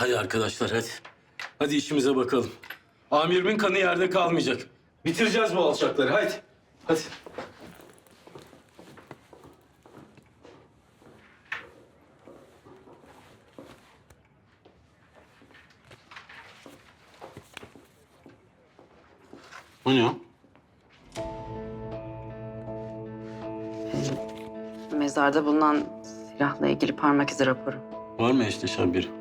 Hadi arkadaşlar hadi. Hadi işimize bakalım. Amirimin kanı yerde kalmayacak. Bitireceğiz bu alçakları hadi. Hadi. O ne o? Mezarda bulunan silahla ilgili parmak izi raporu. Var mı eşleşen biri?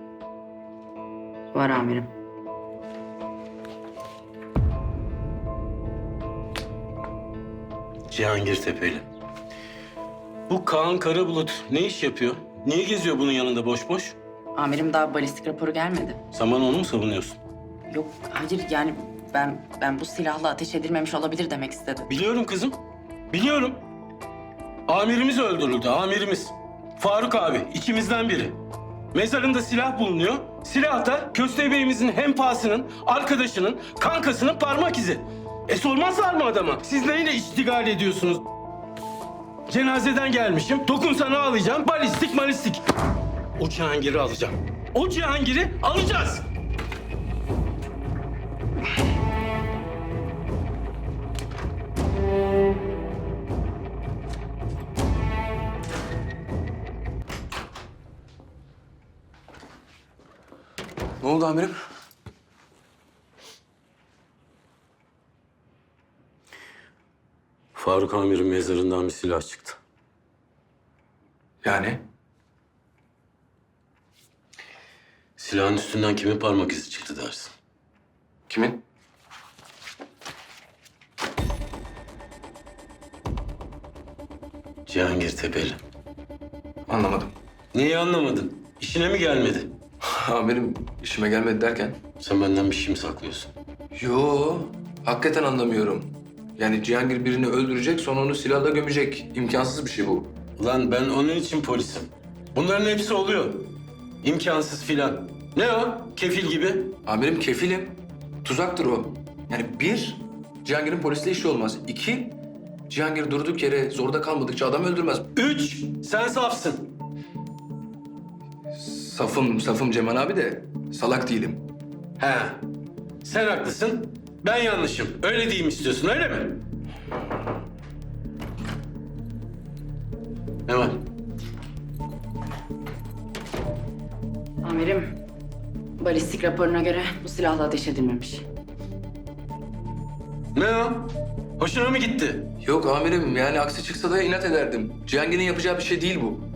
Var amirim. Cihangir Tepeli. Bu Kaan Karabulut ne iş yapıyor? Niye geziyor bunun yanında boş boş? Amirim daha balistik raporu gelmedi. Sen bana onu mu savunuyorsun? Yok hayır yani ben ben bu silahla ateş edilmemiş olabilir demek istedim. Biliyorum kızım. Biliyorum. Amirimiz öldürüldü, amirimiz. Faruk abi, içimizden biri. Mezarında silah bulunuyor. Silah da Köstebeyimizin hempasının, arkadaşının, kankasının parmak izi. E sormazlar mı adama? Siz neyle iştigal ediyorsunuz? Cenazeden gelmişim. Dokunsana ağlayacağım. Balistik malistik. O Cihangir'i alacağım. O Cihangir'i alacağız. Ne oldu amirim? Faruk amirin mezarından bir silah çıktı. Yani? Silahın üstünden kimin parmak izi çıktı dersin? Kimin? Cihangir Tepeli. Anlamadım. Neyi anlamadın? İşine mi gelmedi? Amirim işime gelmedi derken? Sen benden bir şey mi saklıyorsun? Yo, hakikaten anlamıyorum. Yani Cihangir birini öldürecek sonra onu silahla gömecek. İmkansız bir şey bu. Ulan ben onun için polisim. Bunların hepsi oluyor. İmkansız filan. Ne o? Kefil gibi. Amirim kefilim. Tuzaktır o. Yani bir, Cihangir'in polisle işi olmaz. İki, Cihangir durduk yere zorda kalmadıkça adam öldürmez. Üç, sen safsın. Safım, safım Cemal abi de salak değilim. He. Sen haklısın. Ben yanlışım. Öyle diyeyim istiyorsun öyle mi? Ne var? Amirim balistik raporuna göre bu silahla ateş edilmemiş. Ne o? Hoşuna mı gitti? Yok amirim yani aksi çıksa da inat ederdim. Cihangir'in yapacağı bir şey değil bu.